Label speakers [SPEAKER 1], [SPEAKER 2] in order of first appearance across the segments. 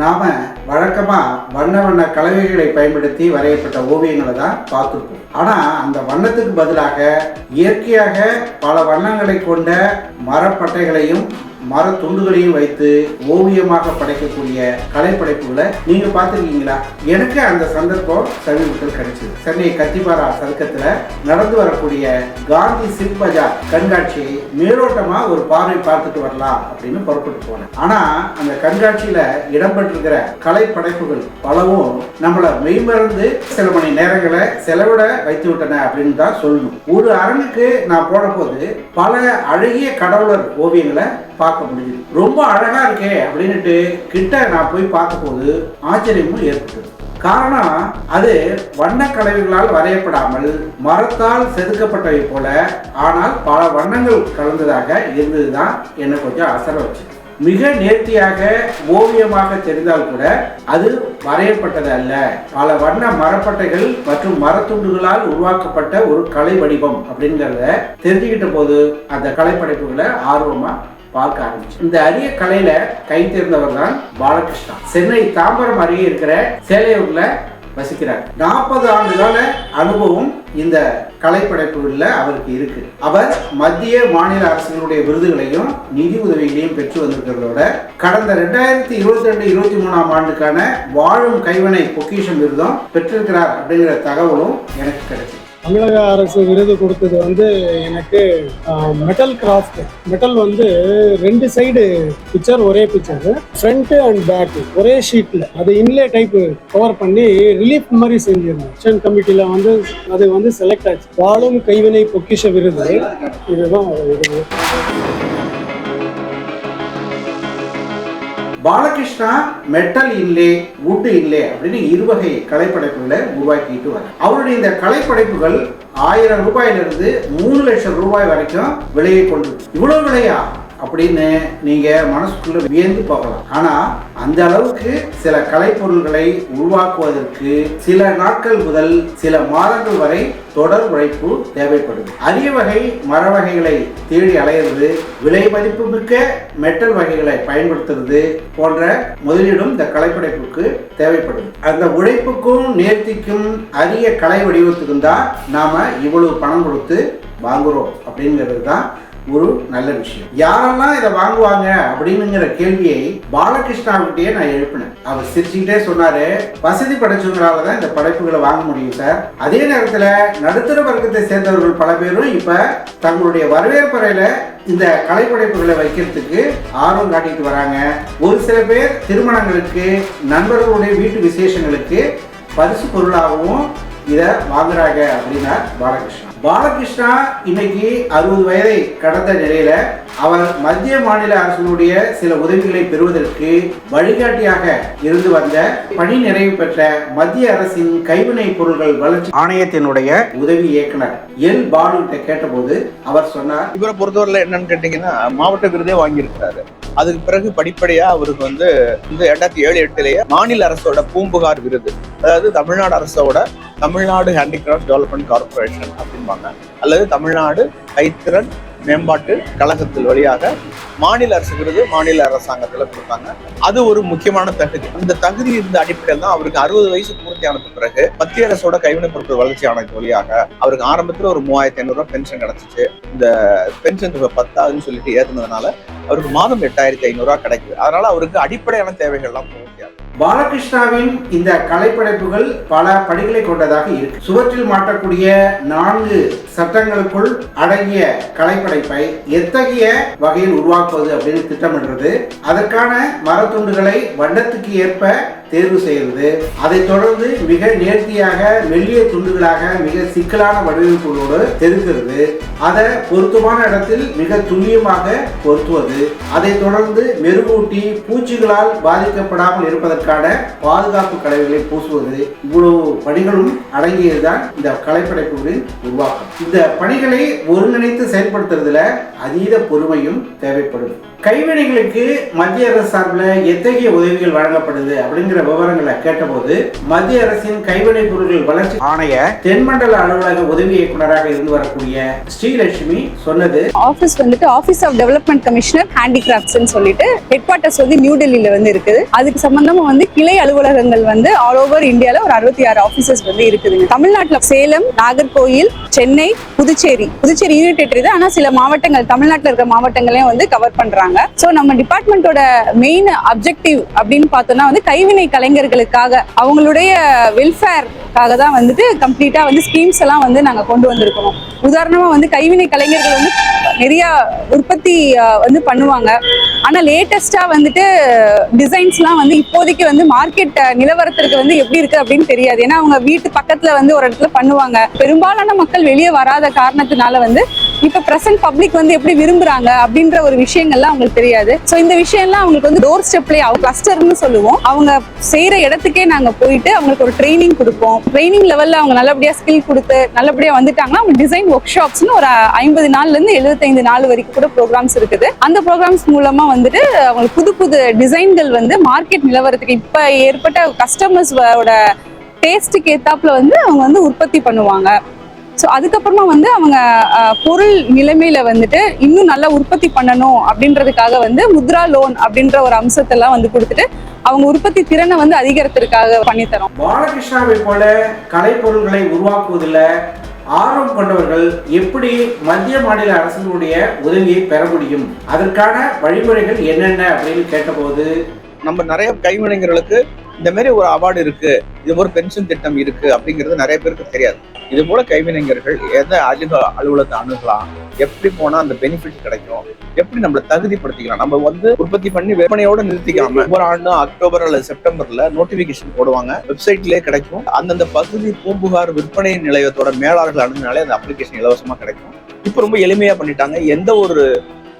[SPEAKER 1] நாம் வழக்கமாக வண்ண வண்ண கலவைகளை பயன்படுத்தி வரையப்பட்ட ஓவியங்களை தான் பார்த்துருப்போம். ஆனால் அந்த வண்ணத்துக்கு பதிலாக இயற்கையாக பல வண்ணங்களை கொண்ட மரப்பட்டைகளையும் மர துண்டுகளையும் வைத்து ஓவியமாக படைக்கக்கூடிய கலைப்படைப்புகளை நீங்க பார்த்துருக்கீங்களா? எனக்கு அந்த சந்தர்ப்பம் சமீபத்தில் கிடைச்சது. சென்னை கத்திபாரா சதுக்கத்துல நடந்து வரக்கூடிய காந்தி சில்க் பஜார் கண்காட்சியை மேலோட்டமா ஒரு பார்வை பார்த்துட்டு வரலாம் அப்படின்னு புறப்பட்டு போனேன். ஆனா அந்த கண்காட்சியில இடம்பெற்றிருக்கிற கலை படைப்புகள் பலவும் நம்மளை மெய்மறந்து சில மணி நேரங்களை செலவிட வைத்து விட்டன அப்படின்னு தான் சொல்லணும். ஒரு அரங்குக்கு நான் போன போது பல அழகிய கடவுளர் ஓவியங்களை பார்க்க முடியுது. ரொம்ப அழகா இருக்கே அப்படின்னுட்டு கிட்ட நான் போய் பார்க்கும்போது ஆச்சரியமும் ஏற்பட்டது. காரணம் அது வண்ணக் கலவைகளால் வரையப்படாமல் மரத்தால் செதுக்கப்பட்டவை போல ஆனால் பல வண்ணங்கள் கலந்ததாக இருந்ததுதான் என்னை கொஞ்சம் அசர வச்சு மிக நேர்த்தியாக ஓவியமாக தெரிந்தால் கூட அது வரையப்பட்டது அல்ல. பல வண்ண மரப்பட்டைகள் மற்றும் மரத்துண்டுகளால் உருவாக்கப்பட்ட ஒரு கலை வடிவம் அப்படிங்கிறத தெரிஞ்சுக்கிட்ட போது அந்த கலைப்படைப்புகளை ஆர்வமாக பார்க்க ஆரம்பிச்சு. இந்த அரிய கலையில கை தேர்ந்தவர் தான் பாலகிருஷ்ணா. சென்னை தாம்பரம் அருகே இருக்கிற சேலையூர்ல வசிக்கிறார். நாற்பது ஆண்டுகால அனுபவம் இந்த கலைப்படைப்புகளில் அவருக்கு இருக்கு. அவர் மத்திய மாநில அரசுகளுடைய விருதுகளையும் நிதி உதவிகளையும் பெற்று வந்திருக்கிறதோட கடந்த ரெண்டாயிரத்தி இருபத்தி ரெண்டு இருபத்தி மூணாம் ஆண்டுக்கான வாழும் கைவினை பொக்கிஷம் விருதும் பெற்றிருக்கிறார் அப்படிங்கிற தகவலும் எனக்கு கிடைச்சது
[SPEAKER 2] தமிழக அரசு விருது கொடுத்தது வந்து எனக்கு மெட்டல் கிராஃப்ட் மெட்டல் வந்து ரெண்டு சைடு பிக்சர் ஒரே பிக்சர் ஃப்ரண்ட் அண்ட் பேக் ஒரே ஷீட்ல அது இன்லே டைப் கவர் பண்ணி ரிலீஃப் மாதிரி செஞ்சிருந்தேன். ஆக்ஷன் கமிட்டியில வந்து அது வந்து செலக்ட் ஆச்சு. வாழும் கைவினை பொக்கிஷ விருது. இதுதான் விருது
[SPEAKER 1] பாலகிருஷ்ணா மெட்டல் இல்லை உட்டு இல்லை அப்படின்னு இருவகை கலைப்படைப்புகளை உருவாக்கிட்டு வர அவருடைய இந்த கலைப்படைப்புகள் ஆயிரம் ரூபாயிலிருந்து மூணு லட்சம் ரூபாய் வரைக்கும் விலையை கொண்டு இவ்வளவு விலையா? அப்படின்னு நீங்க மனசுக்குள்ள வியந்து பார்க்கலாம். ஆனா அந்த அளவுக்கு சில கலைப்பொருள்களை உருவாக்குவதற்கு சில நாட்கள் முதல் சில மாதங்கள் வரை தொடர் உழைப்பு தேவைப்படுது அரிய வகை மர வகைகளை தேடி அலையிறது விலை மதிப்பு மிக்க மெட்டல் வகைகளை பயன்படுத்துறது போன்ற முதலீடும் இந்த கலைப்படைப்புக்கு தேவைப்படுது அந்த உழைப்புக்கும் நேர்த்திக்கும் அரிய கலை வடிவத்துக்கும் தான் நாம இவ்வளவு பணம் கொடுத்து வாங்குறோம் அப்படிங்கிறது தான் ஒரு நல்ல விஷயம். யாரெல்லாம் இதை வாங்குவாங்க அப்படின்னுங்கிற கேள்வியை பாலகிருஷ்ணாவுக்கிட்டே நான் எழுப்பினேன். அவர் சிரிச்சுக்கிட்டே சொன்னாரு வசதி படைச்சவங்களால தான் இந்த படைப்புகளை வாங்க முடியும் சார். அதே நேரத்தில் நடுத்தர வர்க்கத்தை சேர்ந்தவர்கள் பல பேரும் இப்போ தங்களுடைய வரவேற்பறையில இந்த கலைப்படைப்புகளை வைக்கிறதுக்கு ஆர்வம் காட்டிட்டு வராங்க. ஒரு சில பேர் திருமணங்களுக்கு நண்பர்களுடைய வீட்டு விசேஷங்களுக்கு பரிசு பொருளாகவும் இதை வாங்குறாங்க அப்படின்னா பாலகிருஷ்ணன் பாலகிருஷ்ணா இன்னைக்கு அறுபது வயதை கடந்த நிலையில அவர் மத்திய மாநில அரசினுடைய சில உதவிகளை பெறுவதற்கு வழிகாட்டியாக இருந்து வந்த பணி நிறைவு பெற்ற மத்திய அரசின் கைவினை பொருள்கள் வளர்ச்சி ஆணையத்தினுடைய உதவி இயக்குனர் எல் பாலு கேட்டபோது அவர் சொன்னார்
[SPEAKER 3] இவரை பொறுத்தவரையில் என்னன்னு கேட்டீங்கன்னா மாவட்ட விருதே வாங்கியிருக்கிறாரு. அதுக்கு பிறகு படிப்படியா அவருக்கு வந்து இந்த ரெண்டாயிரத்தி ஏழு எட்டுலேயே மாநில அரசோட பூம்புகார் விருது அதாவது தமிழ்நாடு அரசோட தமிழ்நாடு ஹேண்டிகிராஃப்ட் டெவலப்மெண்ட் கார்பரேஷன் அப்படிம்பாங்க. அல்லது தமிழ்நாடு கைத்திறன் மேம்பாட்டு கழகத்தில் வழியாக மாநில அரசு விருது மாநில அரசாங்கத்தில் கொடுத்தாங்க. அது ஒரு முக்கியமான தகுதி. அந்த தகுதி இருந்த அடிப்படையில் தான் அவருக்கு அறுபது வயசு பூர்த்தியானதுக்கு பிறகு மத்திய அரசோட கைவினைப் பொருட்கள் வளர்ச்சி ஆனது வழியாக அவருக்கு ஆரம்பத்தில் ஒரு மூவாயிரத்தி ஐநூறு ரூபாய் பென்ஷன் கிடைச்சிச்சு. இந்த பென்ஷன் தொகை பத்தாதுன்னு சொல்லிட்டு ஏத்துனதுனால அவருக்கு மாதம் எட்டாயிரத்தி ஐநூறு ரூபாய் கிடைக்குது. அதனால அவருக்கு அடிப்படையான தேவைகள்லாம் பூர்த்தியாகும்
[SPEAKER 1] பாலகிருஷ்ணாவின் இந்த கலைப்படைப்புகள் பல படிகளை கொண்டதாக இருக்கு. சுவற்றில் மாட்டக்கூடிய நான்கு சட்டங்களுக்குள் அடங்கிய கலைப்படைப்பை எத்தகைய வகையில் உருவாக்குவது அப்படின்னு திட்டமிடுறது. அதற்கான மரத்துண்டுகளை வண்ணத்துக்கு ஏற்ப தேர்வு செய்கிறது. அதைத் தொடர்ந்து மிக நேர்த்தியாக மெல்லிய துண்டுகளாக மிக சிக்கலான வடிவமைப்புகளோடு தெருக்கிறது அதை பொருத்தமான இடத்தில் மிக துல்லியமாக பொருத்துவது. அதைத் தொடர்ந்து மெருகூட்டி பூச்சிகளால் பாதிக்கப்படாமல் இருப்பதற்கான பாதுகாப்பு கலைகளை பூசுவது. இவ்வளவு பணிகளும் அடங்கியதுதான் இந்த கலைப்படைப்புகளின் உருவாக்கம். இந்த பணிகளை ஒருங்கிணைத்து செயல்படுத்துறதுல அதீத பொறுமையும் தேவைப்படும். கைவினைகளுக்கு மத்திய அரசு சார்பில் எத்தகைய உதவிகள் வழங்கப்படுது அப்படிங்கிற பற்றின விவரங்களை கேட்டபோது மத்திய அரசின் கைவினைப் பொருட்கள் வளர்ச்சி ஆணைய தென்மண்டல அலுவலக உதவி இயக்குநராக இருந்து வரக்கூடிய ஸ்ரீலட்சுமி சொன்னது
[SPEAKER 4] ஆஃபீஸ் வந்துட்டு office of development commissioner handicrafts சொல்லிட்டு ஹெட் குவார்டர்ஸ் வந்து நியூ டெல்லியில வந்து இருக்குது. அதுக்கு சம்பந்தமா வந்து கிளை அலுவலகங்கள் வந்து ஆல் ஓவர் இந்தியால ஒரு அறுபத்தி ஆறு ஆபீசஸ் வந்து இருக்குதுங்க. தமிழ்நாட்டில் சேலம் நாகர்கோயில் சென்னை புதுச்சேரி. புதுச்சேரி யூனிட் டெரிட்டரி தான். ஆனா சில மாவட்டங்கள் தமிழ்நாட்டில் இருக்க மாவட்டங்களையும் வந்து கவர் பண்றாங்க. சோ நம்ம டிபார்ட்மெண்ட்டோட மெயின் அப்ஜெக்டிவ் அப்படின்னு பார்த்தோம்னா வந்து கைவினை கலைஞர்களுக்காக அவங்களுடைய வெல்ஃபேர்க்காக தான் வந்துட்டு கம்ப்ளீட்டா வந்து ஸ்கீம்ஸ் எல்லாம் வந்து நாங்க கொண்டு வந்திருக்கோம். உதாரணமா வந்து கைவினை கலைஞர்கள் வந்து நிறைய உற்பத்தி வந்து பண்ணுவாங்க. ஆனா லேட்டஸ்டா வந்துட்டு டிசைன்ஸ்லாம் வந்து இப்போதைக்கு வந்து மார்க்கெட் நிலவரத்திற்கு வந்து எப்படி இருக்கு அப்படின்னு தெரியாது. ஏன்னா அவங்க வீட்டு பக்கத்துல வந்து ஒரு இடத்துல பண்ணுவாங்க. பெரும்பாலான மக்கள் வெளியே வராத காரணத்தினால வந்து இப்ப பிரசன்ட் பப்ளிக் வந்து எப்படி விரும்புறாங்க அப்படின்ற ஒரு விஷயங்கள்லாம் அவங்களுக்கு தெரியாது. ஸோ இந்த விஷயம்லாம் அவங்களுக்கு வந்து டோர் ஸ்டெப்லேயே அவங்க கிளஸ்டர்னு சொல்லுவோம். அவங்க செய்யற இடத்துக்கே நாங்க போயிட்டு அவங்களுக்கு ஒரு ட்ரைனிங் கொடுப்போம். ட்ரைனிங் லெவல்ல அவங்க நல்லபடியா ஸ்கில் கொடுத்து நல்லபடியா வந்துட்டாங்கன்னா அவங்க டிசைன் ஒர்க் ஷாப்ஸ்னு ஒரு ஐம்பது நாள்ல இருந்து எழுபத்தைந்து நாள் வரைக்கும் கூட ப்ரோக்ராம்ஸ் இருக்குது. அந்த ப்ரோக்ராம்ஸ் மூலமா வந்துட்டு அவங்களுக்கு புது புது டிசைன்கள் வந்து மார்க்கெட் நிலவரத்துக்கு இப்ப ஏற்பட்ட கஸ்டமர்ஸோட டேஸ்ட்டுக்கு ஏத்தாப்புல வந்து அவங்க வந்து உற்பத்தி பண்ணுவாங்க. ஸோ அதுக்கப்புறமா வந்து அவங்க பொருள் நிலைமையில வந்துட்டு இன்னும் நல்லா உற்பத்தி பண்ணணும் அப்படின்றதுக்காக வந்து முத்ரா லோன் அப்படின்ற ஒரு அம்சத்தெல்லாம் வந்து கொடுத்துட்டு அவங்க உற்பத்தி திறனை வந்து அதிகரிக்கிறதுக்காக பண்ணித்தரோம்
[SPEAKER 1] பாலகிருஷ்ணாவை போல கலைப்பொருள்களை உருவாக்குவதில் ஆர்வம் கொண்டவர்கள் எப்படி மத்திய மாநில அரசுகளுடைய உதவியை பெற முடியும்? அதற்கான வழிமுறைகள் என்னென்ன அப்படின்னு கேட்டபோது
[SPEAKER 3] நம்ம நிறைய கைவினைஞர்களுக்கு இந்த மாதிரி ஒரு அவார்டு இருக்கு இது ஒரு பென்ஷன் திட்டம் இருக்கு அப்படிங்கிறது நிறைய பேருக்கு தெரியாது. இது போல கைவினைஞர்கள் எதை அதிக அலுவலகத்தை அணுகலாம் எப்படி போனா அந்த பெனிஃபிட் கிடைக்கும் எப்படி நம்மளை தகுதிப்படுத்திக்கலாம் நம்ம வந்து உற்பத்தி பண்ணி விற்பனையோட நிறுத்திக்காம ஒவ்வொரு ஆண்டும் அக்டோபர் அல்லது செப்டம்பர்ல நோட்டிபிகேஷன் போடுவாங்க வெப்சைட்லயே கிடைக்கும். அந்தந்த பகுதி பூம்புகார் விற்பனை நிலையத்தோட மேலாளர்கள் அணுகினாலே அந்த அப்ளிகேஷன் இலவசமா கிடைக்கும். இப்போ ரொம்ப எளிமையா பண்ணிட்டாங்க. எந்த ஒரு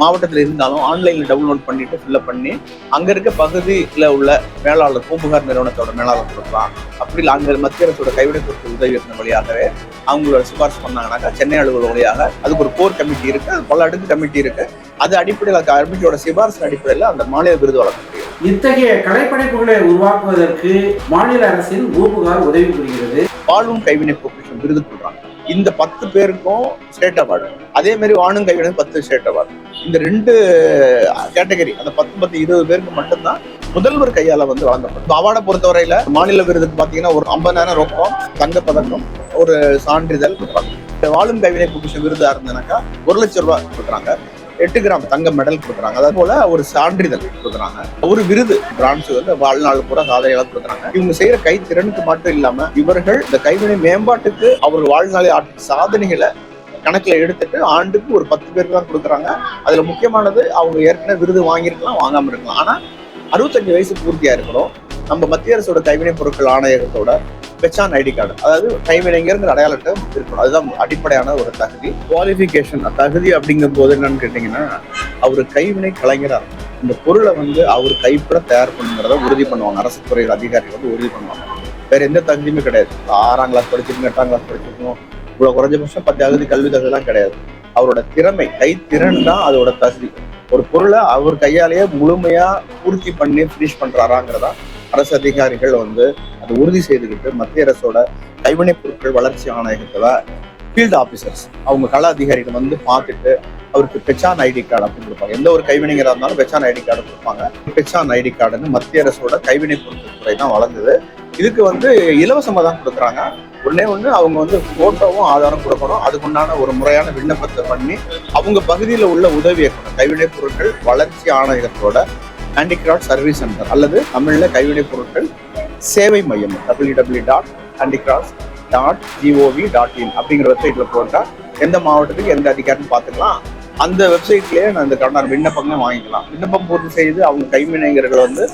[SPEAKER 3] மாவட்டத்தில் இருந்தாலும் ஆன்லைன்ல டவுன்லோட் பண்ணிட்டு ஃபில்அப் பண்ணி அங்க இருக்க பகுதியில உள்ள மேலாளர் பூம்புகார் நிறுவனத்தோட மேலாளர் கொடுக்கலாம். அப்படி இல்லை அங்க மத்திய அரசோட கைவினை பொருட்கள் உதவி இயக்குனர் வழியாகவே அவங்களோட சிபாரிசு பண்ணாங்கன்னாக்கா சென்னை அலுவலகம் வழியாக அதுக்கு ஒரு கோர் கமிட்டி இருக்கு அது பல அடுக்கு கமிட்டி இருக்கு. அது அடிப்படையில் கமிட்டியோட சிபாரிசு அடிப்படையில் அந்த மாநில விருது வழங்க முடியும்
[SPEAKER 1] இத்தகைய கலைப்படைப்புகளை உருவாக்குவதற்கு மாநில அரசின் ஊப்புகார் உதவி புரிகிறது.
[SPEAKER 3] வாழ்வும் கைவினை பொக்கிஷம் விருது கொடுறாங்க இந்த பத்து பேருக்கும் ஸ்டேட் அவார்டு அதே மாதிரி வாழும் கைவினை பத்து ஸ்டேட் அவார்டு இந்த ரெண்டு கேட்டகரி அந்த பத்து பத்து இருபது பேருக்கு மட்டும்தான் முதல்வர் கையால வந்து வழங்கப்படும். அவார்டை பொறுத்தவரையில மாநில விருதுக்கு பாத்தீங்கன்னா ஒரு ஐம்பதாயிரம் ரொக்கம் தங்க பதக்கம் ஒரு சான்றிதழ் கொடுப்பாங்க. இந்த வாழும் கைவினை பொக்கிஷம் விருதா இருந்ததுனாக்கா ஒரு லட்சம் ரூபாய் கொடுக்குறாங்க. எட்டு கிராம் தங்க மெடல் கொடுக்குறாங்க. அதே போல ஒரு சான்றிதழ் கொடுக்குறாங்க. ஒரு விருது பிரான்ஸ் வந்து வாழ்நாள் பூரா சாதனையாக கொடுக்குறாங்க. இவங்க செய்யற கைத்திறனுக்கு மட்டும் இல்லாம இவர்கள் இந்த கைவினை மேம்பாட்டுக்கு அவர்கள் வாழ்நாளை ஆற்றிய சாதனைகளை கணக்கில் எடுத்துட்டு ஆண்டுக்கு ஒரு பத்து பேருக்கு தான் கொடுக்குறாங்க. அதுல முக்கியமானது அவங்க ஏற்கனவே விருது வாங்கியிருக்கலாம் வாங்காம இருக்கலாம். ஆனா அறுபத்தஞ்சு வயசு பூர்த்தியா இருக்கிறோம். நம்ம மத்திய அரசோட கைவினை பொருட்கள் ஆணையகத்தோட பெச்சான் ஐடி கார்டு. அதாவது கைவினைஞருங்கிற அடையாளத்தை இருக்கணும் அதுதான் அடிப்படையான ஒரு தகுதி. குவாலிஃபிகேஷன் தகுதி அப்படிங்கும் போது என்னன்னு கேட்டீங்கன்னா அவர் கைவினை கலைஞரா இந்த பொருளை வந்து அவர் கைப்பட தயார் பண்ணுங்கிறத உறுதி பண்ணுவாங்க. அரசு துறையில் அதிகாரிகள் வந்து உறுதி பண்ணுவாங்க. வேற எந்த தகுதியுமே கிடையாது. ஆறாம் கிளாஸ் படிச்சிருக்கணும் எட்டாம் கிளாஸ் படிச்சிருக்கணும். இவ்வளவு குறைஞ்சபட்சம் பத்து தகுதி கல்வி தகுதிலாம் கிடையாது. அவரோட திறமை கைத்திறன் தான் அதோட தகுதி. ஒரு பொருளை அவர் கையாலேயே முழுமையா பூர்த்தி பண்ணி ஃபினிஷ் பண்றாராங்கிறதா அரசு அதிகாரிகள் வந்து அதை உறுதி செய்துக்கிட்டு மத்திய அரசோட கைவினைப் பொருட்கள் வளர்ச்சி ஆணையத்துல ஃபீல்டு ஆஃபீஸர்ஸ் அவங்க கள அதிகாரிகள் வந்து பார்த்துட்டு அவருக்கு பெச்சான் ஐடி கார்டு அப்படின்னு கொடுப்பாங்க. எந்த ஒரு கைவினைஞராக இருந்தாலும் பெச்சான் ஐடி கார்டு கொடுப்பாங்க. பெச்சான் ஐடி கார்டுன்னு மத்திய அரசோட கைவினை பொருட்கள் துறை தான் வளர்ந்தது இதுக்கு வந்து இலவசமாக தான் கொடுக்குறாங்க. உடனே ஒன்று அவங்க வந்து ஃபோட்டோவும் ஆதாரம் கொடுக்கணும். அதுக்குண்டான ஒரு முறையான விண்ணப்பத்தை பண்ணி அவங்க பகுதியில் உள்ள உதவி கைவினைப் பொருட்கள் வளர்ச்சி ஆணையத்தோட ஹேண்டிகிராஃப்ட் சர்வீஸ் சென்டர் அல்லது தமிழில் கைவினைப் பொருட்கள் சேவை மையம் W W dot handicraft dot GOV dot in அப்படிங்கிற வெப்சைட்டில் போட்டால் எந்த மாவட்டத்துக்கு எந்த அதிகாரம்னு பார்த்துக்கலாம். அந்த வெப்சைட்லேயே நான் இந்த கடனார் விண்ணப்பமே வாங்கிக்கலாம். விண்ணப்பம் பூர்த்தி செய்து அவங்க கைவினைஞர்கள் வந்து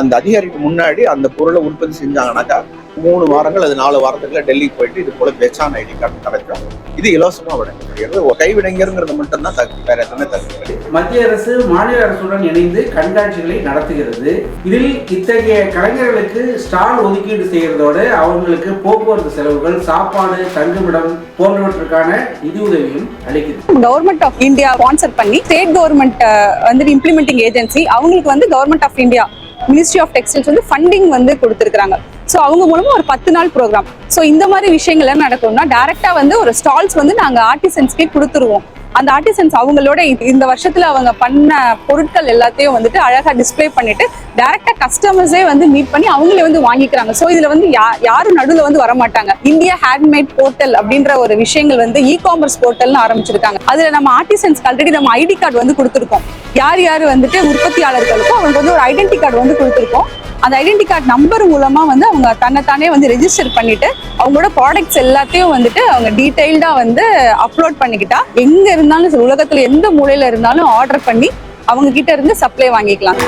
[SPEAKER 3] அந்த அதிகாரிக்கு முன்னாடி அந்த பொருளை உற்பத்தி செஞ்சாங்கன்னாக்கா மூணு வாரங்கள் அது நாலு வாரத்துக்குள்ள டெல்லிக்கு போயிட்டு இது போல பெச்சான் ஐடி கார்டு கிடைக்கும். இது இலவசமா வழங்கப்படுகிறது. கைவினைஞருங்கிறது மட்டும்தான் தகுதி வேற எதுவுமே தகுதி
[SPEAKER 1] மத்திய அரசு மாநில அரசுடன் இணைந்து கண்காட்சிகளை நடத்துகிறது. இதில் இத்தகைய கலைஞர்களுக்கு ஸ்டால் ஒதுக்கீடு செய்கிறதோடு அவங்களுக்கு போக்குவரத்து செலவுகள் சாப்பாடு தங்குமிடம் போன்றவற்றுக்கான நிதியுதவியும் அளிக்குது
[SPEAKER 4] கவர்மெண்ட் ஆஃப் இந்தியா ஸ்பான்சர் பண்ணி ஸ்டேட் கவர்மெண்ட் வந்து இம்ப்ளிமெண்டிங் ஏஜென்சி அவங்களுக்கு வந்து government of India ministry of textiles வந்து ஃபண்டிங் வந்து கொடுத்துருக்காங்க ஸோ அவங்க மூலமா ஒரு பத்து நாள் ப்ரோக்ராம் ஸோ இந்த மாதிரி விஷயங்கள் என்ன நடக்கும்னா டைரக்டா வந்து ஒரு ஸ்டால்ஸ் வந்து நாங்க ஆர்டிசன்ஸ்க்கே கொடுத்துருவோம். அந்த ஆர்டிசன்ஸ் அவங்களோட இந்த- வருஷத்துல அவங்க பண்ண பொருட்கள் எல்லாத்தையும் வந்துட்டு அழகா டிஸ்பிளே பண்ணிட்டு டைரக்டா கஸ்டமர்ஸே வந்து மீட் பண்ணி அவங்களே வந்து வாங்கிக்கிறாங்க. ஸோ இதுல வந்து யா- யாரும் நடுவில் வந்து வர மாட்டாங்க இந்தியா ஹேண்ட்மேட் போர்ட்டல் அப்படின்ற ஒரு விஷயங்கள் வந்து இ காமர்ஸ் போர்ட்டல்னு ஆரம்பிச்சிருக்காங்க. அதுல நம்ம ஆர்டிசன்ஸ்க்கு ஆல்ரெடி நம்ம ஐடி கார்டு வந்து கொடுத்துருக்கோம். யார் யார் வந்துட்டு உற்பத்தியாளர்களுக்கும் அவங்களுக்கு வந்து ஒரு ஐடென்டி கார்டு வந்து கொடுத்துருக்கோம். அந்த ஐடென்டி கார்டு நம்பர் மூலமா வந்து அவங்க தன்னைத்தானே வந்து ரெஜிஸ்டர் பண்ணிட்டு அவங்களோட ப்ராடக்ட்ஸ் எல்லாத்தையும் வந்துட்டு அவங்க டீட்டெயில்டாக வந்து அப்லோட் பண்ணிக்கிட்டா எங்க இருந்தாலும் சரி, உலகத்துல எந்த மூலையில இருந்தாலும் ஆர்டர் பண்ணி அவங்க கிட்ட இருந்து சப்ளை வாங்கிக்கலாம்.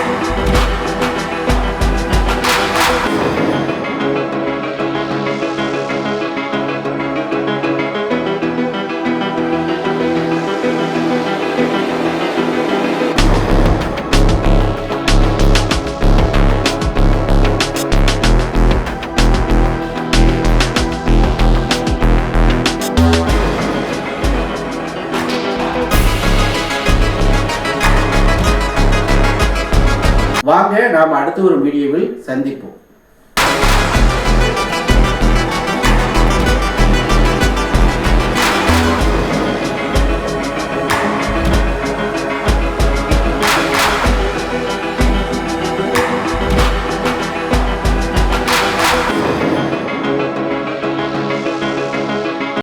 [SPEAKER 1] அடுத்த ஒரு வீடியோவில் சந்திப்போம்.